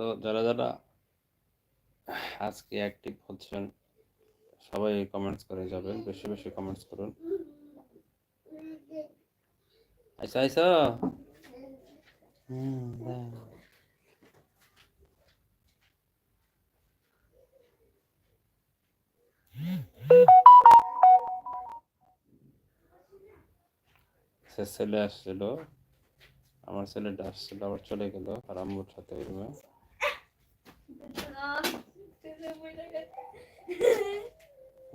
তো যারা যারা আজকে অ্যাক্টিভ হচ্ছেন, সবাই কমেন্টস করে যাবেন, বেশি বেশি কমেন্টস করুন। দাও। সে ছেলে আসছিল, আমার ছেলেটা আসছিল, আবার চলে গেল, আর আম্মুর সাথে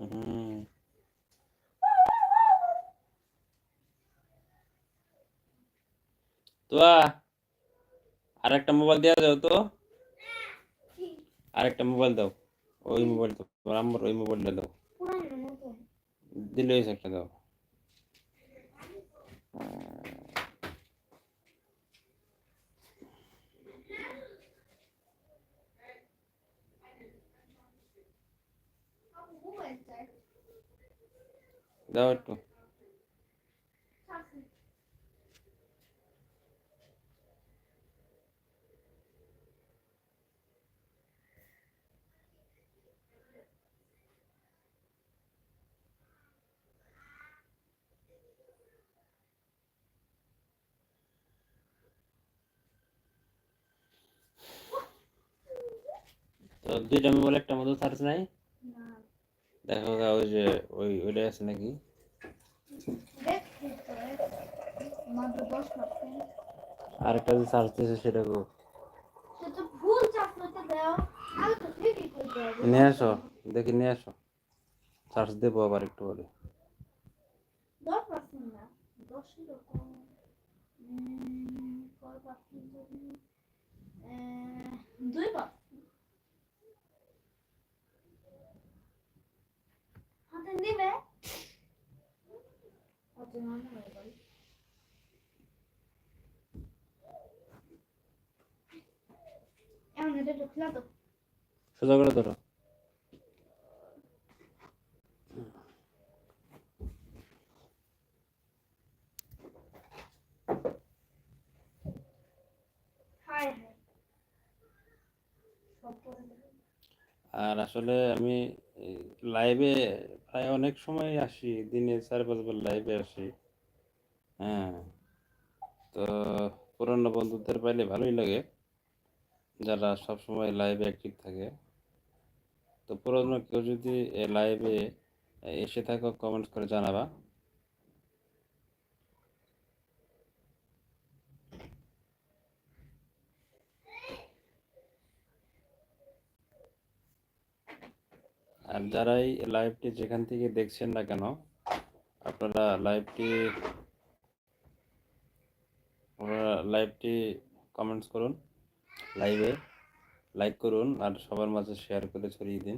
হুম তোয়া আরেকটা মোবাইল দেওয়া যাও তো। আরেকটা মোবাইল দাও। ওই মোবাইল তো তোমার আম্মুর ওই মোবাইলটা দাও। দিলে একটা দাও। দাও একটু। তো দুইটা মোবাইল একটা মতো চার্জ নাই। দেখো গা ওই যে, ওই ওইটা আছে নাকি? আর একটা যে চার্জ দিয়েছে সেটা গো নিয়ে আসো, দেখি নিয়ে আসো। চার্জ দেবো আবার একটু পরে। দশ percent Sen değil mi? Adını anlamadım. 야, 내려줘. 큰일 났다. 주사 그러더라. আর আসলে আমি লাইভে প্রায় অনেক সময় আসি, দিনে চার পাঁচবার লাইভে আসি। হ্যাঁ তো পুরনো বন্ধুদের পাইলে ভালোই লাগে, যারা সব সময় লাইভে অ্যাক্টিভ থাকে। তো পুরনো কেউ যদি লাইভে এসে থাকো কমেন্ট করে জানাবা। আর যারাই লাইভটি যেখান থেকে দেখছেন না কেন, আপনারা লাইভটি লাইভটি কমেন্টস করুন লাইভে লাইক করুন আর সবার মাঝে শেয়ার করে ছড়িয়ে দিন।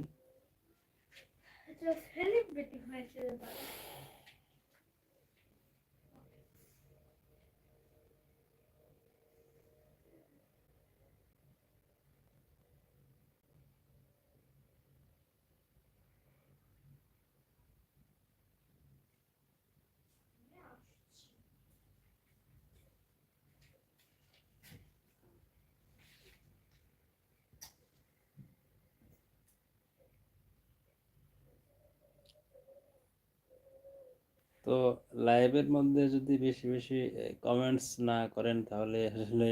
তো লাইভের মধ্যে যদি বেশি বেশি কমেন্টস না করেন, তাহলে আসলে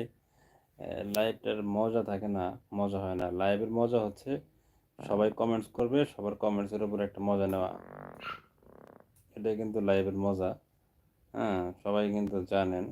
লাইভটার মজা থাকে না, মজা হয় না। লাইভের মজা হচ্ছে, সবাই কমেন্টস করবে, সবার কমেন্টসের উপর একটা মজা নেওয়া। এটাই কিন্তু লাইভের মজা। হ্যাঁ সবাই কিন্তু জানেন।